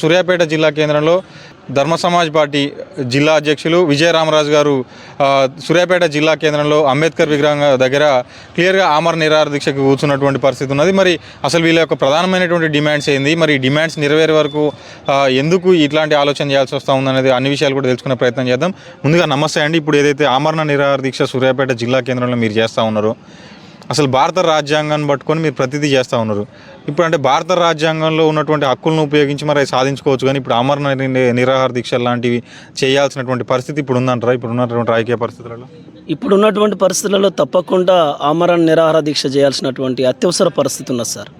సూర్యాపేట జిల్లా కేంద్రంలో ధర్మ సమాజ్ పార్టీ జిల్లా అధ్యక్షులు విజయరామరాజు గారు సూర్యాపేట జిల్లా కేంద్రంలో అంబేద్కర్ విగ్రహం దగ్గర క్లియర్గా ఆమర నిరాహార దీక్షకు కూర్చున్నటువంటి పరిస్థితి ఉన్నది. మరి అసలు వీళ్ళ యొక్క ప్రధానమైనటువంటి డిమాండ్స్ ఏంది? మరి డిమాండ్స్ నెరవేరే వరకు ఎందుకు ఇట్లాంటి ఆలోచన చేయాల్సి వస్తూ ఉందనేది అన్ని విషయాలు కూడా తెలుసుకునే ప్రయత్నం చేద్దాం. ముందుగా నమస్తే అండి. ఇప్పుడు ఏదైతే ఆమరణ నిరాహార దీక్ష సూర్యాపేట జిల్లా కేంద్రంలో మీరు చేస్తూ ఉన్నారో అసలు భారత రాజ్యాంగాన్ని పట్టుకొని మీరు ప్రతిదీ చేస్తూ ఉన్నారు. ఇప్పుడు అంటే భారత రాజ్యాంగంలో ఉన్నటువంటి హక్కులను ఉపయోగించి మరి అవి సాధించుకోవచ్చు కానీ ఇప్పుడు అమరణ నిరాహార దీక్షలు లాంటివి చేయాల్సినటువంటి పరిస్థితి ఇప్పుడు ఉందంటారా? ఇప్పుడు ఉన్నటువంటి రాజకీయ పరిస్థితులలో? ఇప్పుడు ఉన్నటువంటి పరిస్థితులలో తప్పకుండా ఆమరణ నిరాహార దీక్ష చేయాల్సినటువంటి అత్యవసర పరిస్థితి ఉన్నది సార్.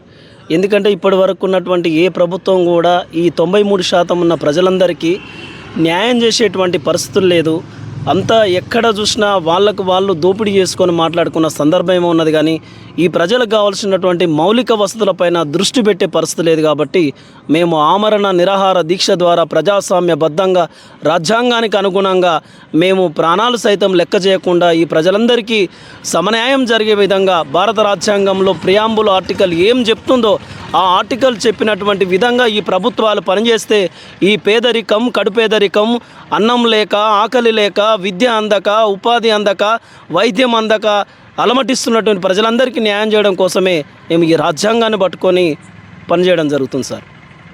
ఎందుకంటే ఇప్పటి వరకు ఉన్నటువంటి ఏ ప్రభుత్వం కూడా ఈ తొంభై మూడు శాతం ఉన్న ప్రజలందరికీ న్యాయం చేసేటువంటి పరిస్థితులు లేదు. అంతా ఎక్కడ చూసినా వాళ్ళకు వాళ్ళు దోపిడీ చేసుకొని మాట్లాడుకున్న సందర్భం ఉన్నది కానీ ఈ ప్రజలకు కావాల్సినటువంటి మౌలిక వసతులపైన దృష్టి పెట్టే పరిస్థితి లేదు కాబట్టి మేము ఆమరణ నిరాహార దీక్ష ద్వారా ప్రజాస్వామ్యబద్ధంగా రాజ్యాంగానికి అనుగుణంగా మేము ప్రాణాలు సైతం లెక్క చేయకుండా ఈ ప్రజలందరికీ సమన్యాయం జరిగే విధంగా భారత రాజ్యాంగంలో ప్రియాంబుల్ ఆర్టికల్ ఏం చెప్తుందో ఆ ఆర్టికల్ చెప్పినటువంటి విధంగా ఈ ప్రభుత్వాలు పనిచేస్తే ఈ పేదరికం కడుపేదరికం అన్నం లేక ఆకలి లేక విద్య అందక ఉపాధి అందక వైద్యం అందక అలమటిస్తున్నటువంటి ప్రజలందరికీ న్యాయం చేయడం కోసమే మేము ఈ రాజ్యాంగాన్ని పట్టుకొని పనిచేయడం జరుగుతుంది సార్.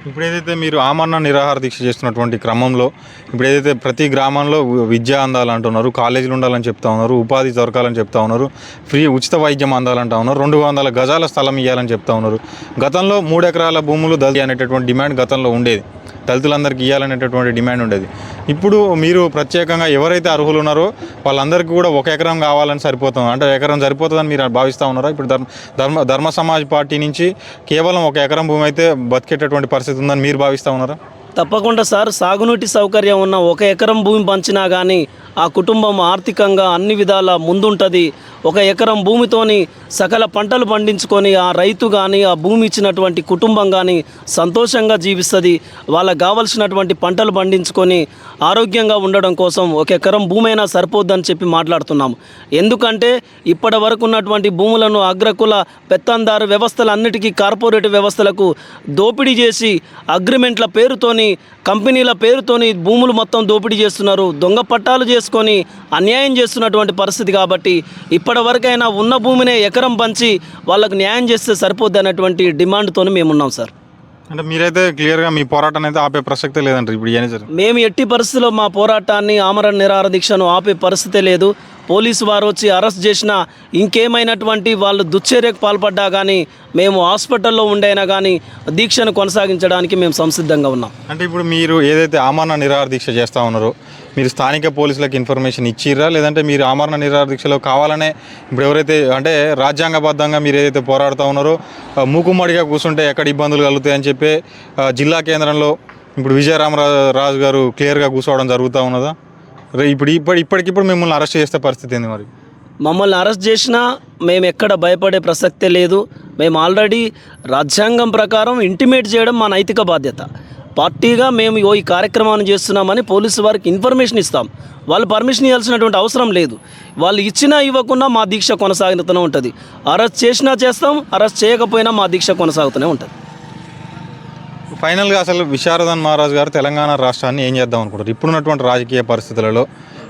ఇప్పుడు ఏదైతే మీరు ఆమరణ నిరాహార దీక్ష చేస్తున్నటువంటి క్రమంలో ఇప్పుడు ఏదైతే ప్రతి గ్రామంలో విద్య అందాలంటున్నారు కాలేజీలు ఉండాలని చెప్తా ఉన్నారు ఉపాధి దొరకాలని చెప్తా ఉన్నారు ఫ్రీ ఉచిత వైద్యం అందాలంటా ఉన్నారు రెండు వందల గజాల స్థలం ఇవ్వాలని చెప్తా ఉన్నారు. గతంలో మూడు ఎకరాల భూములు దళిత అనేటటువంటి డిమాండ్ గతంలో ఉండేది. దళితులందరికీ ఇవ్వాలనేటటువంటి డిమాండ్ ఉండేది. ఇప్పుడు మీరు ప్రత్యేకంగా ఎవరైతే అర్హులు ఉన్నారో వాళ్ళందరికీ కూడా ఒక ఎకరం కావాలని సరిపోతుంది. అంటే ఎకరం సరిపోతుందని మీరు భావిస్తూ ఉన్నారా? ఇప్పుడు ధర్మ ధర్మ ధర్మ సమాజ్ పార్టీ నుంచి కేవలం ఒక ఎకరం భూమి అయితే బతికేటటువంటి పరిస్థితి ఉందని మీరు భావిస్తూ ఉన్నారా? తప్పకుండా సార్ సాగునీటి సౌకర్యం ఉన్న ఒక ఎకరం భూమి పంచినా కానీ ఆ కుటుంబం ఆర్థికంగా అన్ని విధాల ముందుంటుంది. ఒక ఎకరం భూమితోని సకల పంటలు పండించుకొని ఆ రైతు కానీ ఆ భూమి ఇచ్చినటువంటి కుటుంబం కానీ సంతోషంగా జీవిస్తుంది. వాళ్ళకు కావలసినటువంటి పంటలు పండించుకొని ఆరోగ్యంగా ఉండడం కోసం ఒక ఎకరం భూమి అయినా సరిపోద్దని చెప్పి మాట్లాడుతున్నాము. ఎందుకంటే ఇప్పటి వరకు ఉన్నటువంటి భూములను అగ్రకుల పెత్తందారు వ్యవస్థలన్నిటికీ కార్పొరేట్ వ్యవస్థలకు దోపిడీ చేసి అగ్రిమెంట్ల పేరుతోని కంపెనీల పేరుతోని భూములు మొత్తం దోపిడీ చేస్తున్నారు. దొంగ పట్టాలు చేసుకొని అన్యాయం చేస్తున్నటువంటి పరిస్థితి కాబట్టి ఇప్పటి వరకైనా ఉన్న భూమినే ఎకరం పంచి వాళ్ళకు న్యాయం చేస్తే సరిపోద్ది అన్నటువంటి డిమాండ్తోని మేము ఉన్నాం సార్. అంటే మీరైతే క్లియర్గా మీ పోరాటాన్ని అయితే ఆపే ప్రసక్తే లేదంటారు ఇప్పుడు మేము ఎట్టి పరిస్థితుల్లో మా పోరాటాన్ని ఆమరణ నిరాహార దీక్షను ఆపే పరిస్థితే లేదు. పోలీసు వారు వచ్చి అరెస్ట్ చేసినా ఇంకేమైనటువంటి వాళ్ళు దుశ్చర్యకు పాల్పడ్డా కానీ మేము హాస్పిటల్లో ఉండైనా కానీ దీక్షను కొనసాగించడానికి మేము సంసిద్ధంగా ఉన్నాం. అంటే ఇప్పుడు మీరు ఏదైతే ఆమరణ నిరాహార దీక్ష చేస్తూ ఉన్నారో మీరు స్థానిక పోలీసులకు ఇన్ఫర్మేషన్ ఇచ్చిర్రా? లేదంటే మీరు ఆమరణ నిరాహార దీక్షలో కావాలనే ఇప్పుడు ఎవరైతే అంటే రాజ్యాంగబద్ధంగా మీరు ఏదైతే పోరాడుతూ ఉన్నారో మూకుమ్మడిగా కూర్చుంటే ఎక్కడ ఇబ్బందులు కలుగుతాయని చెప్పి జిల్లా కేంద్రంలో ఇప్పుడు విజయరామరాజు రాజు గారు క్లియర్గా కూర్చోవడం జరుగుతూ ఉన్నదా? రే ఇప్పుడు ఇప్పటి ఇప్పటికిప్పుడు మిమ్మల్ని అరెస్ట్ చేసే పరిస్థితి ఏంది మరి? మమ్మల్ని అరెస్ట్ చేసినా మేము ఎక్కడ భయపడే ప్రసక్తే లేదు. మేము ఆల్రెడీ రాజ్యాంగం ప్రకారం ఇంటిమేట్ చేయడం మా నైతిక బాధ్యత. పార్టీగా మేము ఓ ఈ కార్యక్రమాన్ని చేస్తున్నామని పోలీసు వారికి ఇన్ఫర్మేషన్ ఇస్తాం. వాళ్ళు పర్మిషన్ ఇవ్వాల్సినటువంటి అవసరం లేదు. వాళ్ళు ఇచ్చినా ఇవ్వకుండా మా దీక్ష కొనసాగుతూనే ఉంటుంది. అరెస్ట్ చేసినా చేస్తాం అరెస్ట్ చేయకపోయినా మా దీక్ష కొనసాగుతూనే ఉంటుంది. ఫైనల్గా అసలు విశారదన్ మహారాజ్ గారు తెలంగాణ రాష్ట్రాన్ని ఏం చేద్దాం అనుకుంటారు? ఇప్పుడున్నటువంటి రాజకీయ పరిస్థితులలో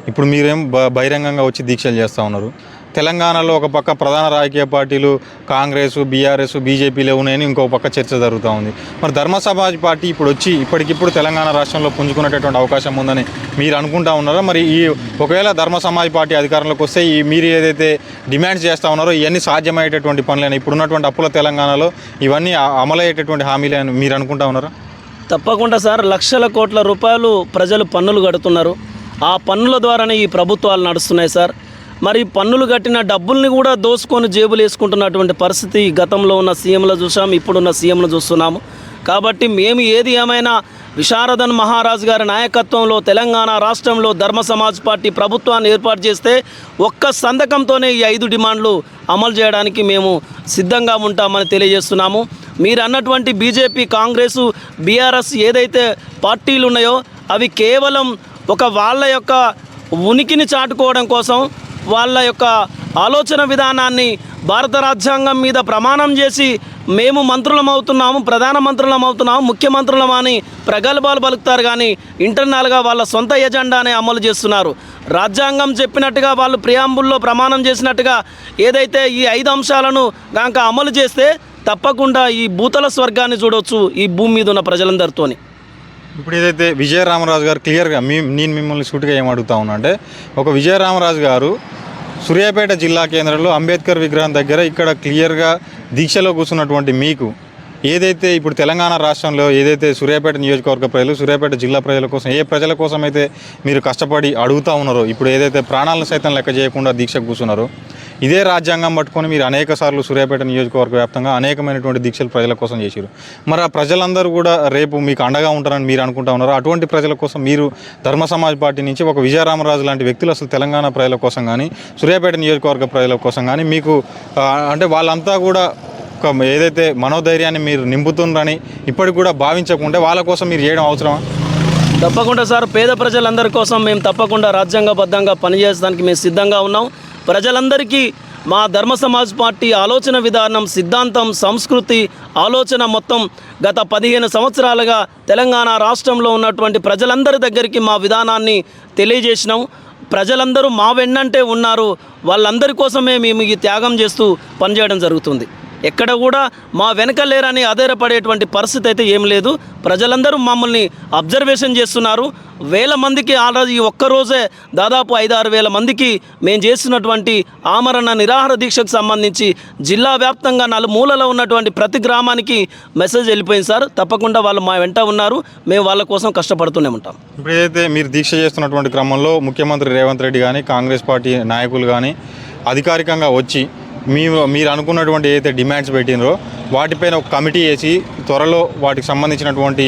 ఇప్పుడు మీరేం బ- బహిరంగంగా వచ్చి దీక్షలు చేస్తూ ఉన్నారు. తెలంగాణలో ఒక పక్క ప్రధాన రాజకీయ పార్టీలు కాంగ్రెస్ బీఆర్ఎస్ బీజేపీలు ఉన్నాయని ఇంకో పక్క చర్చ జరుగుతూ ఉంది. మరి ధర్మ సమాజ్ పార్టీ ఇప్పుడు వచ్చి ఇప్పటికిప్పుడు తెలంగాణ రాష్ట్రంలో పుంజుకునేటటువంటి అవకాశం ఉందని మీరు అనుకుంటా ఉన్నారా? మరి ఈ ఒకవేళ ధర్మ సమాజ్ పార్టీ అధికారంలోకి వస్తే ఈ మీరు ఏదైతే డిమాండ్స్ చేస్తూ ఉన్నారో ఇవన్నీ సాధ్యమయ్యేటటువంటి పనులైనా? ఇప్పుడున్నటువంటి అప్పుల తెలంగాణలో ఇవన్నీ అమలయ్యేటటువంటి హామీలే అని మీరు అనుకుంటా ఉన్నారా? తప్పకుండా సార్. లక్షల కోట్ల రూపాయలు ప్రజలు పన్నులు కడుతున్నారు. ఆ పన్నుల ద్వారానే ఈ ప్రభుత్వాలు నడుస్తున్నాయి సార్. మరి పన్నులు కట్టిన డబ్బుల్ని కూడా దోసుకొని జేబులు వేసుకుంటున్నటువంటి పరిస్థితి గతంలో ఉన్న సీఎంలు చూసాం ఇప్పుడున్న సీఎంలు చూస్తున్నాము. కాబట్టి మేము ఏది ఏమైనా విశారదన్ మహారాజ్ గారి నాయకత్వంలో తెలంగాణ రాష్ట్రంలో ధర్మ సమాజ్ పార్టీ ప్రభుత్వాన్ని ఏర్పాటు చేస్తే ఒక్క సంతకంతోనే ఈ ఐదు డిమాండ్లు అమలు చేయడానికి మేము సిద్ధంగా ఉంటామని తెలియజేస్తున్నాము. మీరు అన్నటువంటి బీజేపీ కాంగ్రెస్ బీఆర్ఎస్ ఏదైతే పార్టీలు ఉన్నాయో అవి కేవలం ఒక వాళ్ళ యొక్క ఉనికిని చాటుకోవడం కోసం వాళ్ళ యొక్క ఆలోచన విధానాన్ని భారత రాజ్యాంగం మీద ప్రమాణం చేసి మేము మంత్రులమవుతున్నాము ప్రధాన అవుతున్నాము ప్రగల్భాలు పలుకుతారు కానీ ఇంటర్నల్గా వాళ్ళ సొంత ఎజెండానే అమలు చేస్తున్నారు. రాజ్యాంగం చెప్పినట్టుగా వాళ్ళు ప్రియాంబుల్లో ప్రమాణం చేసినట్టుగా ఏదైతే ఈ ఐదు అంశాలను కనుక అమలు చేస్తే తప్పకుండా ఈ భూతల స్వర్గాన్ని చూడవచ్చు ఈ భూమి మీద ఉన్న ప్రజలందరితోని. ఇప్పుడు ఏదైతే విజయరామరాజు గారు క్లియర్గా మీ నేను మిమ్మల్ని సూటిగా ఏం అడుగుతా ఉన్నా అంటే ఒక విజయరామరాజు గారు సూర్యాపేట జిల్లా కేంద్రంలో అంబేద్కర్ విగ్రహం దగ్గర ఇక్కడ క్లియర్గా దీక్షలో కూర్చున్నటువంటి మీకు ఏదైతే ఇప్పుడు తెలంగాణ రాష్ట్రంలో ఏదైతే సూర్యాపేట నియోజకవర్గ ప్రజలు సూర్యాపేట జిల్లా ప్రజల కోసం ఏ ప్రజల కోసం అయితే మీరు కష్టపడి అడుగుతా ఉన్నారో ఇప్పుడు ఏదైతే ప్రాణాలను సైతం లెక్క చేయకుండా దీక్ష కూర్చున్నారో ఇదే రాజ్యాంగం పట్టుకొని మీరు అనేక సార్లు సూర్యాపేట నియోజకవర్గ వ్యాప్తంగా అనేకమైనటువంటి దీక్షలు ప్రజల కోసం చేశారు మరి ఆ ప్రజలందరూ కూడా రేపు మీకు అండగా ఉంటారని మీరు అనుకుంటా ఉన్నారు? అటువంటి ప్రజల కోసం మీరు ధర్మ సమాజ్ పార్టీ నుంచి ఒక విజయరామరాజు లాంటి వ్యక్తులు అసలు తెలంగాణ ప్రజల కోసం కానీ సూర్యాపేట నియోజకవర్గ ప్రజల కోసం కానీ మీకు అంటే వాళ్ళంతా కూడా ఒక ఏదైతే మనోధైర్యాన్ని మీరు నింపుతున్నారని ఇప్పటికి కూడా భావించకుంటే వాళ్ళ కోసం మీరు చేయడం అవసరమా? తప్పకుండా సార్. పేద ప్రజలందరి కోసం మేము తప్పకుండా రాజ్యాంగబద్ధంగా పనిచేయడానికి మేము సిద్ధంగా ఉన్నాం. ప్రజలందరికీ మా ధర్మ సమాజ్ పార్టీ ఆలోచన విధానం సిద్ధాంతం సంస్కృతి ఆలోచన మొత్తం గత పదిహేను సంవత్సరాలుగా తెలంగాణ రాష్ట్రంలో ఉన్నటువంటి ప్రజలందరి దగ్గరికి మా విధానాన్ని తెలియజేసినాం. ప్రజలందరూ మా వెన్నంటే ఉన్నారు. వాళ్ళందరి కోసమే మేము ఈ త్యాగం చేస్తూ పనిచేయడం జరుగుతుంది. ఎక్కడ కూడా మా వెనక లేరని ఆధారపడేటువంటి పరిస్థితి అయితే ఏం లేదు. ప్రజలందరూ మమ్మల్ని అబ్జర్వేషన్ చేస్తున్నారు. వేల మందికి ఆల్రెడీ ఈ ఒక్కరోజే దాదాపు ఐదారు వేల మందికి మేము చేస్తున్నటువంటి ఆమరణ నిరాహార దీక్షకు సంబంధించి జిల్లా వ్యాప్తంగా నలుమూలలో ఉన్నటువంటి ప్రతి గ్రామానికి మెసేజ్ వెళ్ళిపోయింది సార్. తప్పకుండా వాళ్ళు మా వెంట ఉన్నారు. మేము వాళ్ళ కోసం కష్టపడుతూనే ఉంటాం. ఇప్పుడైతే మీరు దీక్ష చేస్తున్నటువంటి క్రమంలో ముఖ్యమంత్రి రేవంత్ రెడ్డి కానీ కాంగ్రెస్ పార్టీ నాయకులు కానీ అధికారికంగా వచ్చి మీరు మీరు అనుకున్నటువంటి ఏదైతే డిమాండ్స్ పెట్టినరో వాటిపైన ఒక కమిటీ వేసి త్వరలో వాటికి సంబంధించినటువంటి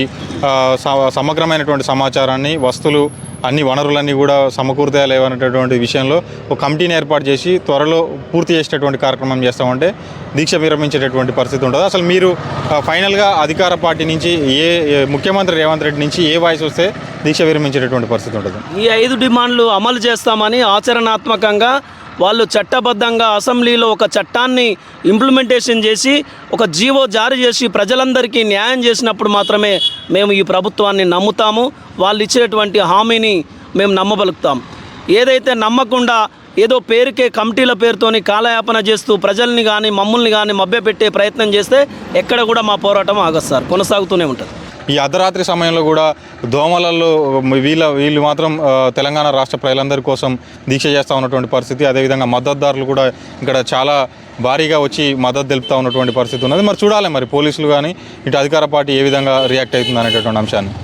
స- సమగ్రమైనటువంటి సమాచారాన్ని వస్తువులు అన్ని వనరులన్నీ కూడా సమకూరుతాయా లేవనేటటువంటి విషయంలో ఒక కమిటీని ఏర్పాటు చేసి త్వరలో పూర్తి చేసేటటువంటి కార్యక్రమం చేస్తామంటే దీక్ష విరమించేటటువంటి పరిస్థితి ఉంటుంది. అసలు మీరు ఫైనల్గా అధికార పార్టీ నుంచి ఏ ఏ- ముఖ్యమంత్రి రేవంత్ రెడ్డి నుంచి ఏ వాయిస్ వస్తే దీక్ష విరమించేటటువంటి పరిస్థితి ఉంటుంది. ఈ ఐదు డిమాండ్లు అమలు చేస్తామని ఆచరణాత్మకంగా వాళ్ళు చట్టబద్ధంగా అసెంబ్లీలో ఒక చట్టాన్ని ఇంప్లిమెంటేషన్ చేసి ఒక జీవో జారీ చేసి ప్రజలందరికీ న్యాయం చేసినప్పుడు మాత్రమే మేము ఈ ప్రభుత్వాన్ని నమ్ముతాము. వాళ్ళు ఇచ్చేటువంటి హామీని మేము నమ్మగలుగుతాం ఏదైతే నమ్మకుండా ఏదో పేరుకే కమిటీల పేరుతోని కాలయాపన చేస్తూ ప్రజల్ని కానీ మమ్మల్ని కానీ మభ్యపెట్టే ప్రయత్నం చేస్తే ఎక్కడ కూడా మా పోరాటం ఆగదు సార్. కొనసాగుతూనే ఉంటుంది. ఈ అర్ధరాత్రి సమయంలో కూడా దోమలలో వీళ్ళ వీళ్ళు మాత్రం తెలంగాణ రాష్ట్ర ప్రజలందరి కోసం దీక్ష చేస్తూ ఉన్నటువంటి పరిస్థితి. అదేవిధంగా మద్దతుదారులు కూడా ఇక్కడ చాలా భారీగా వచ్చి మద్దతు తెలుపుతూ ఉన్నటువంటి పరిస్థితి ఉన్నది. మరి చూడాలి మరి పోలీసులు కానీ ఇటు అధికార పార్టీ ఏ విధంగా రియాక్ట్ అవుతుంది అనేటటువంటి అంశాన్ని.